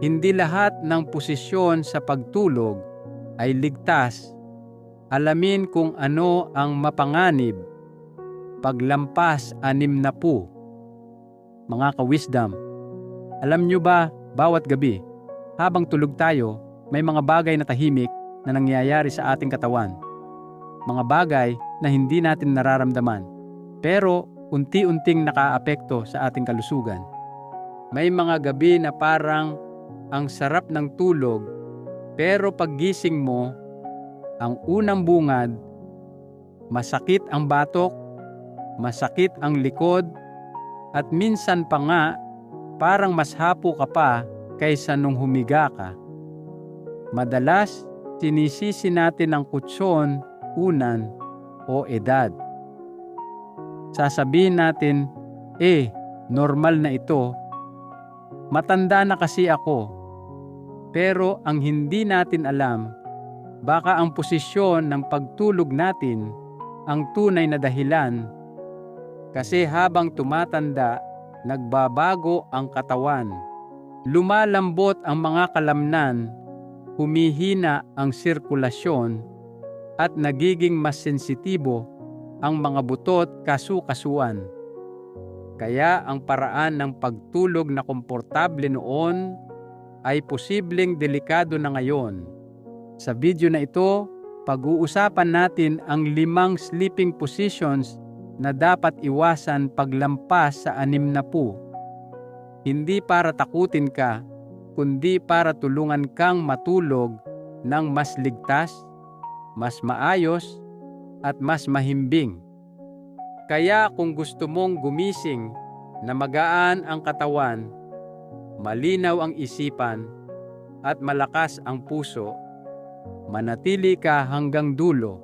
Hindi lahat ng posisyon sa pagtulog ay ligtas. Alamin kung ano ang mapanganib. Paglampas anim na po. Mga ka-wisdom, alam nyo ba bawat gabi, habang tulog tayo, may mga bagay na tahimik na nangyayari sa ating katawan. Mga bagay na hindi natin nararamdaman, pero unti-unting nakaapekto sa ating kalusugan. May mga gabi na parang ang sarap ng tulog, pero paggising mo, ang unang bungad, masakit ang batok, masakit ang likod, at minsan pa nga parang mas hapo ka pa kaysa nung humiga ka. Madalas, sinisisi natin ang kutsyon, unan, o edad. Sasabihin natin, eh, normal na ito. Matanda na kasi ako. Pero ang hindi natin alam, baka ang posisyon ng pagtulog natin ang tunay na dahilan. Kasi habang tumatanda, nagbabago ang katawan. Lumalambot ang mga kalamnan, humihina ang sirkulasyon, at nagiging mas sensitibo ang mga butot kasukasuan. Kaya ang paraan ng pagtulog na komportable noon ay posibleng delikado na ngayon. Sa video na ito, pag-uusapan natin ang limang sleeping positions na dapat iwasan paglampas sa anim na po. Hindi para takutin ka, kundi para tulungan kang matulog ng mas ligtas, mas maayos, at mas mahimbing. Kaya kung gusto mong gumising na magaan ang katawan, malinaw ang isipan, at malakas ang puso, manatili ka hanggang dulo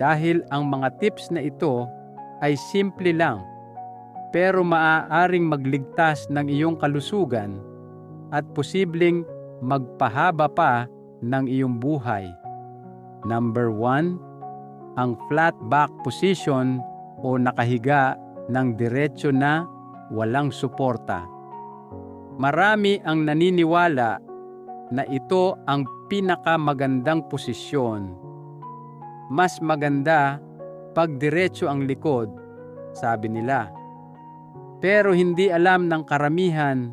dahil ang mga tips na ito ay simple lang pero maaaring magligtas ng iyong kalusugan at posibleng magpahaba pa ng iyong buhay. Number 1, ang flat back position o nakahiga ng diretsyo na walang suporta. Marami ang naniniwala na ito ang pinakamagandang posisyon mas maganda pag diretso ang likod, sabi nila. Pero hindi alam ng karamihan,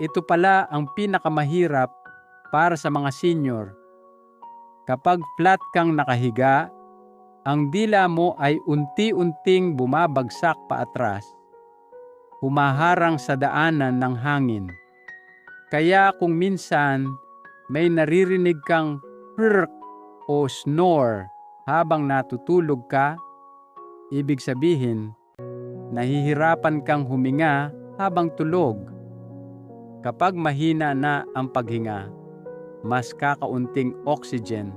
ito pala ang pinakamahirap para sa mga senior. Kapag flat kang nakahiga, ang dila mo ay unti-unting bumabagsak paatras, humaharang sa daanan ng hangin. Kaya kung minsan may naririnig kang prrk o snore habang natutulog ka, ibig sabihin, nahihirapan kang huminga habang tulog. Kapag mahina na ang paghinga, mas kakaunting oxygen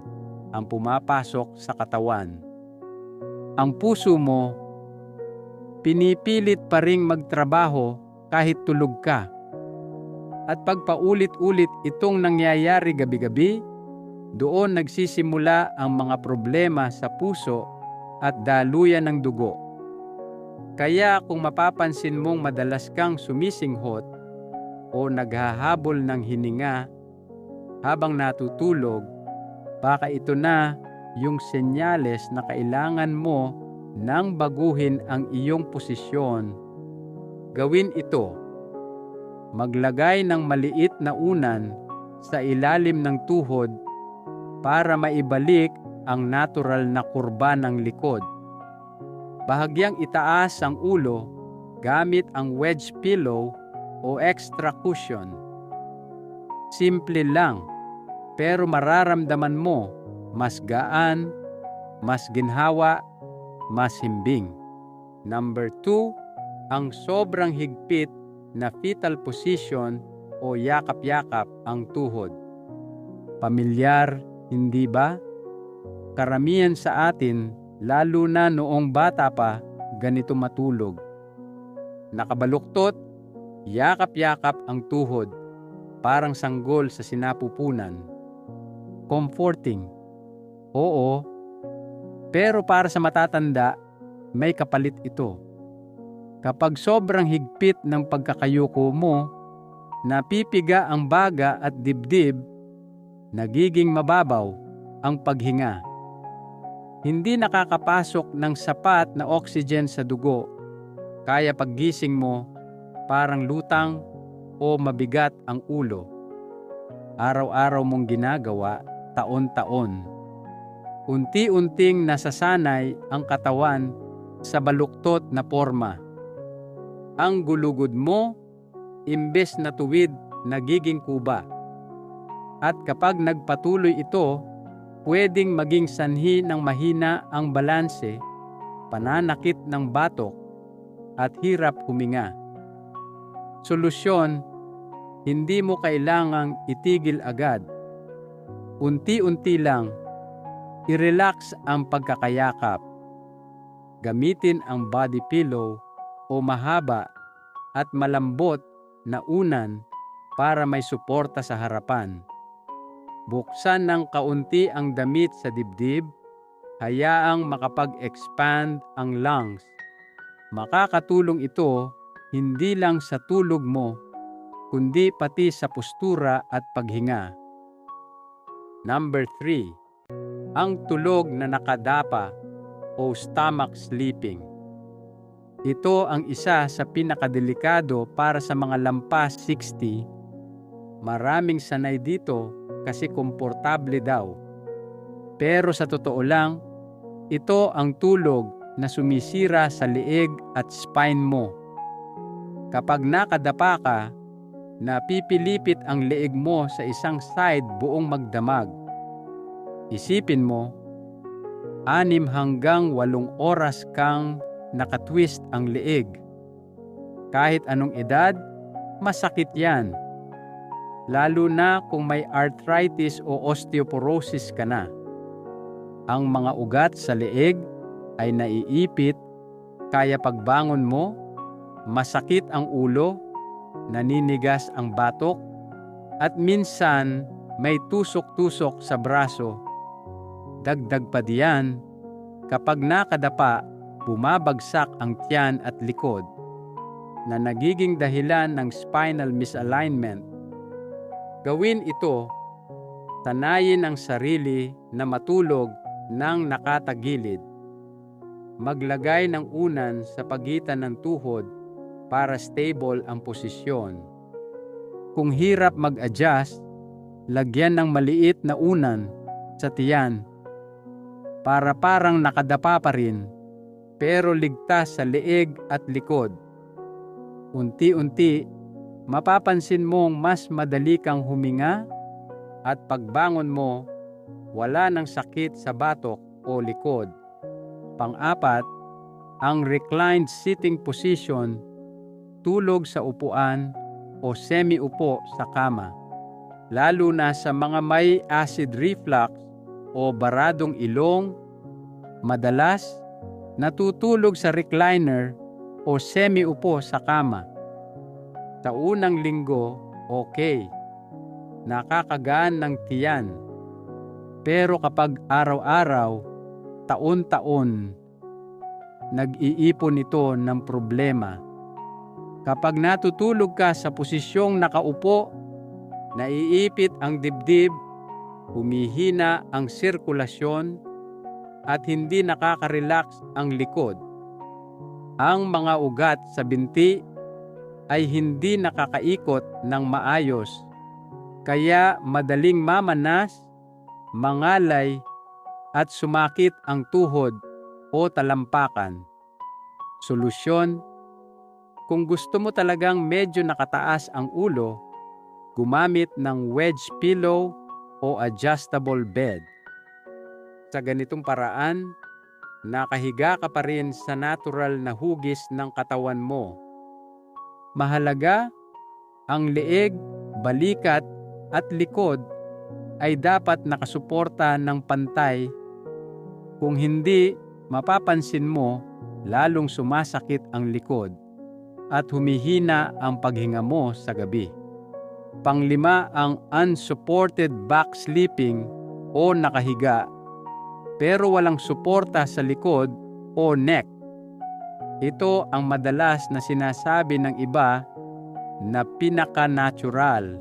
ang pumapasok sa katawan. Ang puso mo, pinipilit pa ring magtrabaho kahit tulog ka. At pagpaulit-ulit itong nangyayari gabi-gabi, doon nagsisimula ang mga problema sa puso at daluyan ng dugo. Kaya kung mapapansin mong madalas kang sumisinghot o naghahabol ng hininga habang natutulog, baka ito na yung senyales na kailangan mo nang baguhin ang iyong posisyon. Gawin ito. Maglagay ng maliit na unan sa ilalim ng tuhod para maibalik ang natural na kurba ng likod. Bahagyang itaas ang ulo gamit ang wedge pillow o extra cushion. Simple lang, pero mararamdaman mo mas gaan, mas ginhawa, mas himbing. Number 2, ang sobrang higpit na fetal position o yakap-yakap ang tuhod. Pamilyar hindi ba? Karamihan sa atin, lalo na noong bata pa, ganito matulog. Nakabaluktot, yakap-yakap ang tuhod, parang sanggol sa sinapupunan. Comforting. Oo, pero para sa matatanda, may kapalit ito. Kapag sobrang higpit ng pagkakayuko mo, Napipiga ang baga at dibdib, nagiging mababaw ang paghinga. Hindi nakakapasok ng sapat na oxygen sa dugo, kaya paggising mo parang lutang o mabigat ang ulo. Araw-araw mong ginagawa, taon-taon. Unti-unting nasasanay ang katawan sa baluktot na forma. Ang gulugod mo imbes na tuwid nagiging kuba. At kapag nagpatuloy ito, pwedeng maging sanhi ng mahina ang balanse, pananakit ng batok, at hirap huminga. Solusyon, hindi mo kailangang itigil agad. Unti-unti lang, i-relax ang pagkakayakap. Gamitin ang body pillow o mahaba at malambot na unan para may suporta sa harapan. Buksan ng kaunti ang damit sa dibdib, hayaang makapag-expand ang lungs. Makakatulong ito hindi lang sa tulog mo, kundi pati sa postura at paghinga. Number 3. Ang tulog na nakadapa o stomach sleeping. Ito ang isa sa pinakadelikado para sa mga lampas 60. Maraming sanay dito kasi komportable daw. Pero sa totoo lang, ito ang tulog na sumisira sa liig at spine mo. Kapag nakadapa ka, napipilipit ang leeg mo sa isang side buong magdamag. Isipin mo, anim hanggang walong oras kang nakatwist ang leeg. Kahit anong edad, masakit yan. Lalo na kung may arthritis o osteoporosis ka na. Ang mga ugat sa leeg ay naiipit, kaya pagbangon mo, masakit ang ulo, naninigas ang batok, at minsan may tusok-tusok sa braso. Dagdag pa diyan, kapag nakadapa bumabagsak ang tiyan at likod na nagiging dahilan ng spinal misalignment. Gawin ito, tanayin ang sarili na matulog ng nakatagilid. Maglagay ng unan sa pagitan ng tuhod para stable ang posisyon. Kung hirap mag-adjust, lagyan ng maliit na unan sa tiyan para parang nakadapa pa rin pero ligtas sa leeg at likod. Unti-unti, mapapansin mong mas madali kang huminga at pagbangon mo, wala ng sakit sa batok o likod. Pang-apat, ang reclined sitting position, tulog sa upuan o semi-upo sa kama. Lalo na sa mga may acid reflux o baradong ilong, madalas natutulog sa recliner o semi-upo sa kama. Sa unang linggo, okay. Nakakagaan ng tiyan. Pero kapag araw-araw, taon-taon, nag-iipon ito ng problema. Kapag natutulog ka sa posisyong nakaupo, naiipit ang dibdib, humihina ang sirkulasyon, at hindi nakaka-relax ang likod. Ang mga ugat sa binti ay hindi nakakaikot ng maayos, kaya madaling mamanas, mangalay, at sumakit ang tuhod o talampakan. Solusyon, kung gusto mo talagang medyo nakataas ang ulo, gumamit ng wedge pillow o adjustable bed. Sa ganitong paraan, nakahiga ka pa rin sa natural na hugis ng katawan mo. Mahalaga, ang leeg, balikat at likod ay dapat nakasuporta ng pantay. Kung hindi, mapapansin mo lalong sumasakit ang likod at humihina ang paghinga mo sa gabi. Panglima ang unsupported back sleeping o nakahiga pero walang suporta sa likod o neck. Ito ang madalas na sinasabi ng iba na pinaka-natural.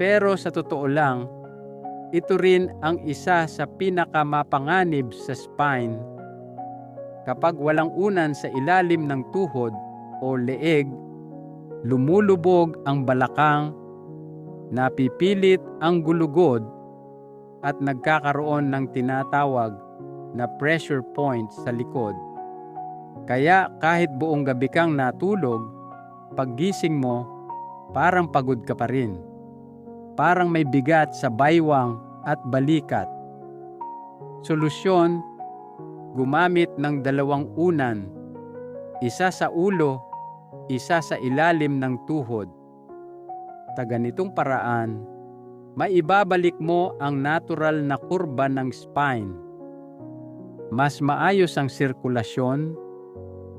Pero sa totoo lang, ito rin ang isa sa pinakamapanganib sa spine. Kapag walang unan sa ilalim ng tuhod o leeg, lumulubog ang balakang, napipilit ang gulugod at nagkakaroon ng tinatawag na pressure point sa likod. Kaya kahit buong gabi kang natulog, paggising mo, parang pagod ka pa rin. Parang may bigat sa baywang at balikat. Solusyon, gumamit ng dalawang unan, isa sa ulo, isa sa ilalim ng tuhod. Sa ganitong paraan, maibabalik mo ang natural na kurba ng spine. Mas maayos ang sirkulasyon,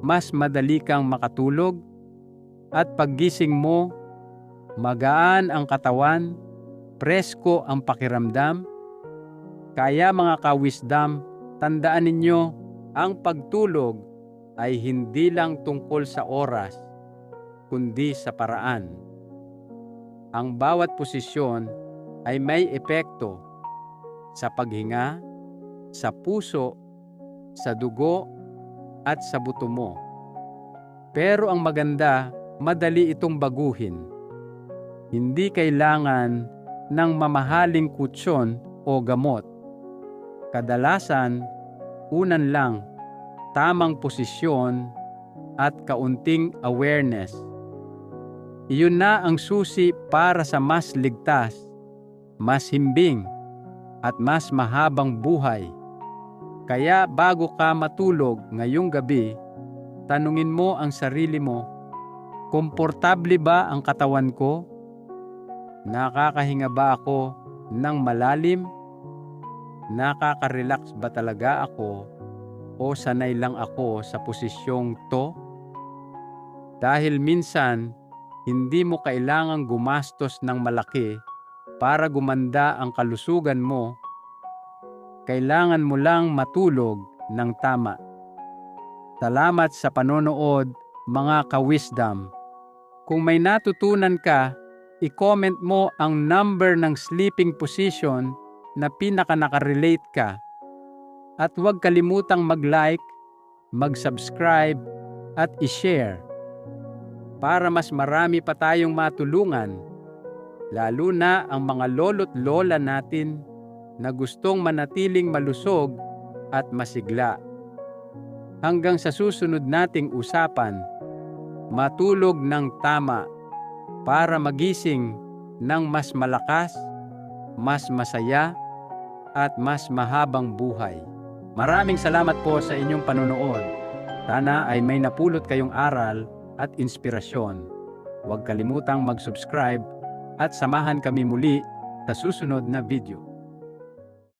mas madali kang makatulog, at paggising mo, magaan ang katawan, presko ang pakiramdam. Kaya mga kawisdam, tandaan ninyo, ang pagtulog ay hindi lang tungkol sa oras, kundi sa paraan. Ang bawat posisyon ay may epekto sa paghinga, sa puso, sa dugo, at sa buto mo. Pero ang maganda, madali itong baguhin. Hindi kailangan ng mamahaling kutsyon o gamot. Kadalasan, unan lang, tamang posisyon at kaunting awareness. Iyon na ang susi para sa mas ligtas, mas himbing, at mas mahabang buhay. Kaya bago ka matulog ngayong gabi, tanungin mo ang sarili mo, komportable ba ang katawan ko? Nakakahinga ba ako ng malalim? Nakaka-relax ba talaga ako o sanay lang ako sa posisyong to? Dahil minsan, hindi mo kailangang gumastos ng malaki para gumanda ang kalusugan mo. Kailangan mo lang matulog ng tama. Salamat sa panonood, mga ka-wisdom. Kung may natutunan ka, i-comment mo ang number ng sleeping position na pinaka nakarelate ka. At huwag kalimutang mag-like, mag-subscribe, at i-share para mas marami pa tayong matulungan, lalo na ang mga lolo't lola natin na gustong manatiling malusog at masigla. Hanggang sa susunod nating usapan, matulog ng tama para magising ng mas malakas, mas masaya, at mas mahabang buhay. Maraming salamat po sa inyong panonood. Sana ay may napulot kayong aral at inspirasyon. Huwag kalimutang mag-subscribe at samahan kami muli sa susunod na video.